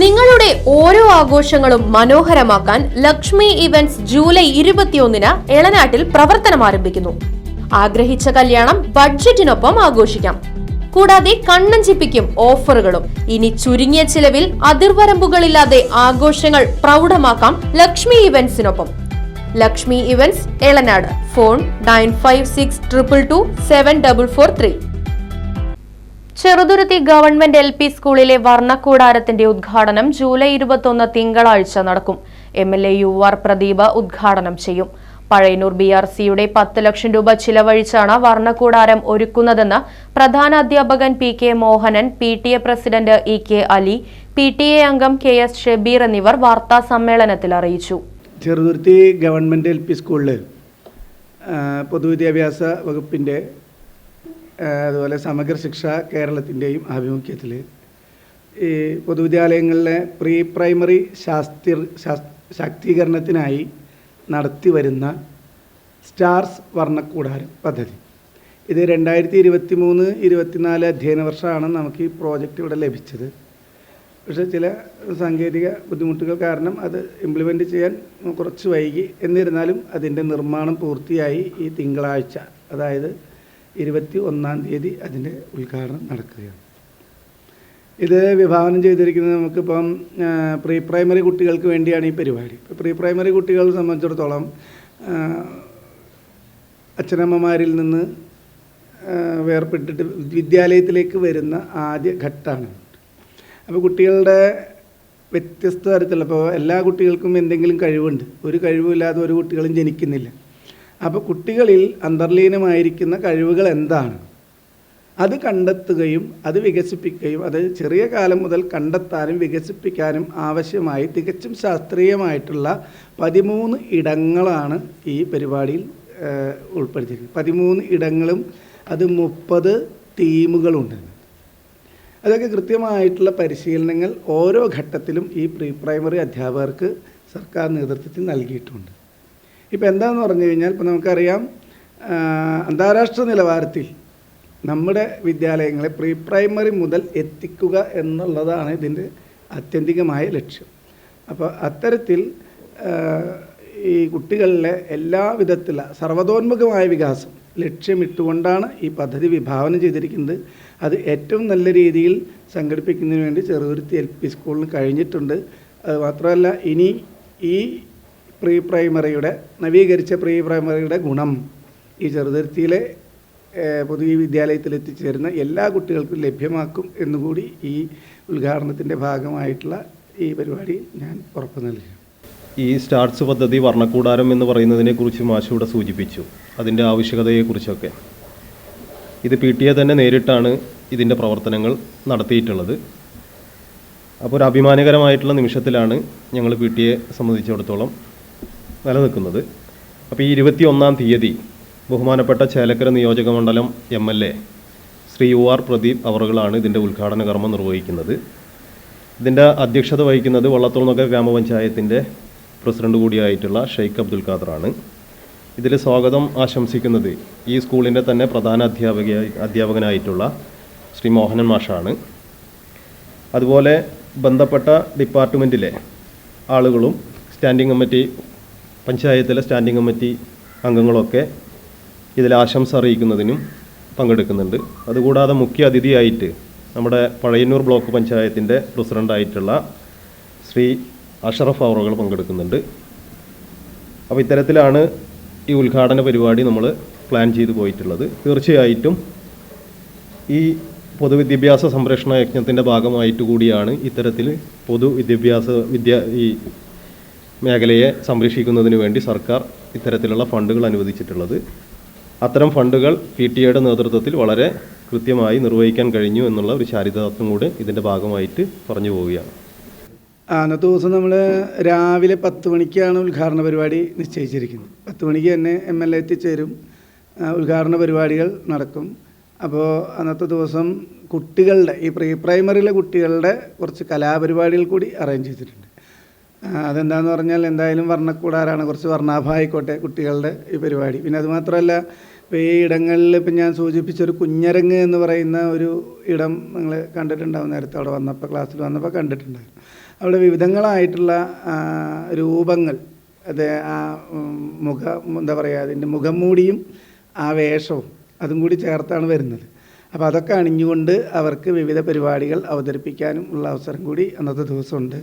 നിങ്ങളുടെ ഓരോ ആഘോഷങ്ങളും മനോഹരമാക്കാൻ ലക്ഷ്മി ഇവന്റ്സ് ജൂലൈ ഇരുപത്തിയൊന്നിന് എളനാട്ടിൽ പ്രവർത്തനം ആരംഭിക്കുന്നു. ആഗ്രഹിച്ച കല്യാണം ബഡ്ജറ്റിനൊപ്പം ആഘോഷിക്കാം. കൂടാതെ കണ്ണഞ്ചിപ്പിക്കും ഓഫറുകളും. ഇനി ചുരുങ്ങിയ ചിലവിൽ അതിർവരമ്പുകളില്ലാതെ ആഘോഷങ്ങൾ പ്രൗഢമാക്കാം Lakshmi ഇവന്റ്സിനൊപ്പം. Lakshmi events Elanad. Phone nine five six triple two seven double four three. Cheruthuruthy government L P സ്കൂളിലെ വർണക്കൂടാരത്തിന്റെ ഉദ്ഘാടനം ജൂലൈ ഇരുപത്തൊന്ന് തിങ്കളാഴ്ച നടക്കും. M L A U R Pradeep ഉദ്ഘാടനം ചെയ്യും. പഴയന്നൂർ ബി ആർ സിയുടെ പത്ത് ലക്ഷം രൂപ ചിലവഴിച്ചാണ് വർണക്കൂടാരം ഒരുക്കുന്നതെന്ന് പ്രധാന അധ്യാപകൻ P K Mohanan P T A president E K Ali P T A അംഗം കെ എസ് ഷബീർ എന്നിവർ വാർത്താ സമ്മേളനത്തിൽ അറിയിച്ചു. ചെറുതുരുത്തി ഗവൺമെന്റ് എൽ പി സ്കൂളിൽ പൊതുവിദ്യാഭ്യാസ വകുപ്പിന്റെ ആ, അതുപോലെ സമഗ്ര ശിക്ഷ കേരളത്തിന്റെയും ആഭിമുഖ്യത്തിൽ ഈ പൊതുവിദ്യാലയങ്ങളിലെ പ്രീ പ്രൈമറി ശാസ്തി ശാസ്- ശാക്തീകരണത്തിനായി നടത്തി വരുന്ന സ്റ്റാർസ് വർണക്കൂടാരം പദ്ധതി. ഇത് രണ്ടായിരത്തി ഇരുപത്തി മൂന്ന് ഇരുപത്തിനാല് അധ്യയന വർഷമാണ് നമുക്ക് ഈ പ്രോജക്റ്റ് ഇവിടെ ലഭിച്ചത്. പക്ഷേ ചില സാങ്കേതിക ബുദ്ധിമുട്ടുകൾ കാരണം അത് ഇംപ്ലിമെന്റ് ചെയ്യാൻ കുറച്ച് വൈകി എന്നിരുന്നാലും അതിന്റെ നിർമ്മാണം പൂർത്തിയായി ഈ തിങ്കളാഴ്ച. അതായത് ഇരുപത്തി ഒന്നാം തീയതി അതിന്റെ ഉദ്ഘാടനം നടക്കുകയാണ്. ഇത് വിഭാവനം ചെയ്തിരിക്കുന്നത് നമുക്കിപ്പം പ്രീ പ്രൈമറി കുട്ടികൾക്ക് വേണ്ടിയാണ് ഈ പരിപാടി. ഇപ്പോൾ പ്രീ പ്രൈമറി കുട്ടികളെ സംബന്ധിച്ചിടത്തോളം അച്ഛനമ്മമാരിൽ നിന്ന് വേർപെട്ടിട്ട് വിദ്യാലയത്തിലേക്ക് വരുന്ന ആദ്യ ഘട്ടമാണ്. അപ്പോൾ കുട്ടികളുടെ വ്യത്യസ്ത തരത്തിലുള്ള ഇപ്പോൾ എല്ലാ കുട്ടികൾക്കും എന്തെങ്കിലും കഴിവുണ്ട്. ഒരു കഴിവുമില്ലാതെ ഒരു കുട്ടികളും ജനിക്കുന്നില്ല. അപ്പോൾ കുട്ടികളിൽ അന്തർലീനമായിരിക്കുന്ന കഴിവുകൾ എന്താണ്? അത് കണ്ടെത്തുകയും അത് വികസിപ്പിക്കുകയും അത് ചെറിയ കാലം മുതൽ കണ്ടെത്താനും വികസിപ്പിക്കാനും ആവശ്യമായി തികച്ചും ശാസ്ത്രീയമായിട്ടുള്ള പതിമൂന്ന് ഇടങ്ങളാണ് ഈ പരിപാടിയിൽ ഉൾപ്പെടുത്തിയിരിക്കുന്നത്. പതിമൂന്ന് ഇടങ്ങളും അത് മുപ്പത് തീമുകളുണ്ട് അതൊക്കെ കൃത്യമായിട്ടുള്ള പരിശീലനങ്ങൾ ഓരോ ഘട്ടത്തിലും ഈ പ്രീ പ്രൈമറി അധ്യാപകർക്ക് സർക്കാർ നേതൃത്വത്തിൽ നൽകിയിട്ടുണ്ട്. ഇപ്പോൾ എന്താണെന്ന് പറഞ്ഞു കഴിഞ്ഞാൽ ഇപ്പോൾ നമുക്കറിയാം അന്താരാഷ്ട്ര നിലവാരത്തിൽ നമ്മുടെ വിദ്യാലയങ്ങളെ പ്രീ പ്രൈമറി മുതൽ എത്തിക്കുക എന്നുള്ളതാണ് ഇതിന്റെ ആത്യന്തികമായ ലക്ഷ്യം. അപ്പോൾ അത്തരത്തിൽ ഈ കുട്ടികളിലെ എല്ലാ സർവതോന്മുഖമായ വികാസം ലക്ഷ്യമിട്ടുകൊണ്ടാണ് ഈ പദ്ധതി വിഭാവനം ചെയ്തിരിക്കുന്നത്. അത് ഏറ്റവും നല്ല രീതിയിൽ സംഘടിപ്പിക്കുന്നതിന് വേണ്ടി ചെറുതുരുത്തി എൽ പി സ്കൂളിന് കഴിഞ്ഞിട്ടുണ്ട്. അത് മാത്രമല്ല ഇനി ഈ പ്രീ പ്രൈമറിയുടെ നവീകരിച്ച പ്രീ പ്രൈമറിയുടെ ഗുണം ഈ ചെറുതുരുത്തിയിലെ ഏഹ്, പൊതു വിദ്യാലയത്തിൽ എത്തിച്ചേരുന്ന എല്ലാ കുട്ടികൾക്കും ലഭ്യമാക്കും എന്നുകൂടി ഈ ഉദ്ഘാടനത്തിന്റെ ഭാഗമായിട്ടുള്ള ഈ പരിപാടി ഞാൻ ഉറപ്പു നൽകി. ഈ സ്റ്റാർട്സ് പദ്ധതി വർണക്കൂടാരം എന്ന് പറയുന്നതിനെക്കുറിച്ച് മാഷ് ഇവിടെ സൂചിപ്പിച്ചു. അതിന്റെ ആവശ്യകതയെക്കുറിച്ചൊക്കെ. ഇത് പി ടി എ തന്നെ നേരിട്ടാണ് ഇതിന്റെ പ്രവർത്തനങ്ങൾ നടത്തിയിട്ടുള്ളത്. അപ്പോൾ ഒരു അഭിമാനകരമായിട്ടുള്ള നിമിഷത്തിലാണ് ഞങ്ങൾ പി ടി എ സംബന്ധിച്ചിടത്തോളം നിലനിൽക്കുന്നത്. അപ്പോൾ ഈ ഇരുപത്തി ഒന്നാം തീയതി ബഹുമാനപ്പെട്ട ചേലക്കര നിയോജക മണ്ഡലം M L A Shri U R Pradeep അവറുകളാണ് ഇതിന്റെ ഉദ്ഘാടന കർമ്മം നിർവഹിക്കുന്നത്. ഇതിന്റെ അധ്യക്ഷത വഹിക്കുന്നത് വള്ളത്തോൾനഗർ ഗ്രാമപഞ്ചായത്തിന്റെ പ്രസിഡന്റ് കൂടിയായിട്ടുള്ള ഷെയ്ഖ് അബ്ദുൽ ഖാദറാണ്. ഇതിൽ സ്വാഗതം ആശംസിക്കുന്നത് ഈ സ്കൂളിന്റെ തന്നെ പ്രധാന അധ്യാപക അധ്യാപകനായിട്ടുള്ള ശ്രീ മോഹനൻ മാഷാണ്. അതുപോലെ ബന്ധപ്പെട്ട ഡിപ്പാർട്ട്മെന്റിലെ ആളുകളും സ്റ്റാൻഡിംഗ് കമ്മിറ്റി പഞ്ചായത്തിലെ സ്റ്റാൻഡിംഗ് കമ്മിറ്റി അംഗങ്ങളൊക്കെ ഇതിൽ ആശംസ അറിയിക്കുന്നതിനും പങ്കെടുക്കുന്നുണ്ട്. അതുകൂടാതെ മുഖ്യ അതിഥിയായിട്ട് നമ്മുടെ പഴയന്നൂർ ബ്ലോക്ക് പഞ്ചായത്തിന്റെ പ്രസിഡന്റായിട്ടുള്ള ശ്രീ അഷറഫ് അവറുകൾ പങ്കെടുക്കുന്നുണ്ട്. അപ്പോൾ ഇത്തരത്തിലാണ് ഈ ഉദ്ഘാടന പരിപാടി നമ്മൾ പ്ലാൻ ചെയ്തു പോയിട്ടുള്ളത്. തീർച്ചയായിട്ടും ഈ പൊതുവിദ്യാഭ്യാസ സംരക്ഷണ യജ്ഞത്തിന്റെ ഭാഗമായിട്ട് കൂടിയാണ് ഇത്തരത്തിൽ പൊതുവിദ്യാഭ്യാസ വിദ്യ ഈ മേഖലയെ സംരക്ഷിക്കുന്നതിന് വേണ്ടി സർക്കാർ ഇത്തരത്തിലുള്ള ഫണ്ടുകൾ അനുവദിച്ചിട്ടുള്ളത്. അത്തരം ഫണ്ടുകൾ പി ടി എയുടെ നേതൃത്വത്തിൽ വളരെ കൃത്യമായി നിർവഹിക്കാൻ കഴിഞ്ഞു എന്നുള്ള ഒരു ചാരിതാർത്ഥം കൂടെ ഇതിന്റെ ഭാഗമായിട്ട് പറഞ്ഞു പോവുകയാണ്. അന്നത്തെ ദിവസം നമ്മൾ രാവിലെ പത്ത് മണിക്കാണ് ഉദ്ഘാടന പരിപാടി നിശ്ചയിച്ചിരിക്കുന്നത്. പത്ത് മണിക്ക് തന്നെ എം എൽ എ എത്തിച്ചേരും. ഉദ്ഘാടന പരിപാടികൾ നടക്കും. അപ്പോൾ അന്നത്തെ ദിവസം കുട്ടികളുടെ ഈ പ്രീ പ്രൈമറിയിലെ കുട്ടികളുടെ കുറച്ച് കലാപരിപാടികൾ കൂടി അറേഞ്ച് ചെയ്തിട്ടുണ്ട്. അതെന്താന്ന് പറഞ്ഞാൽ എന്തായാലും വർണക്കൂടാരാണ്. കുറച്ച് വർണാഭമായിക്കോട്ടെ കുട്ടികളുടെ ഈ പരിപാടി. പിന്നെ അതുമാത്രമല്ല ഇപ്പോൾ ഈ ഇടങ്ങളിൽ ഇപ്പം ഞാൻ സൂചിപ്പിച്ച ഒരു കുഞ്ഞരങ്ങ് എന്ന് പറയുന്ന ഒരു ഇടം നിങ്ങൾ കണ്ടിട്ടുണ്ടാവും നേരത്തെ അവിടെ വന്നപ്പോൾ ക്ലാസ്സിൽ വന്നപ്പോൾ കണ്ടിട്ടുണ്ടായിരുന്നു. അവിടെ വിവിധങ്ങളായിട്ടുള്ള രൂപങ്ങൾ അത് ആ മുഖ എന്താ പറയുക അതിന്റെ മുഖം മൂടിയും ആ വേഷവും അതും കൂടി ചേർത്താണ് വരുന്നത്. അപ്പോൾ അതൊക്കെ അണിഞ്ഞുകൊണ്ട് അവർക്ക് വിവിധ പരിപാടികൾ അവതരിപ്പിക്കാനും ഉള്ള അവസരം കൂടി അന്നത്തെ ദിവസമുണ്ട്.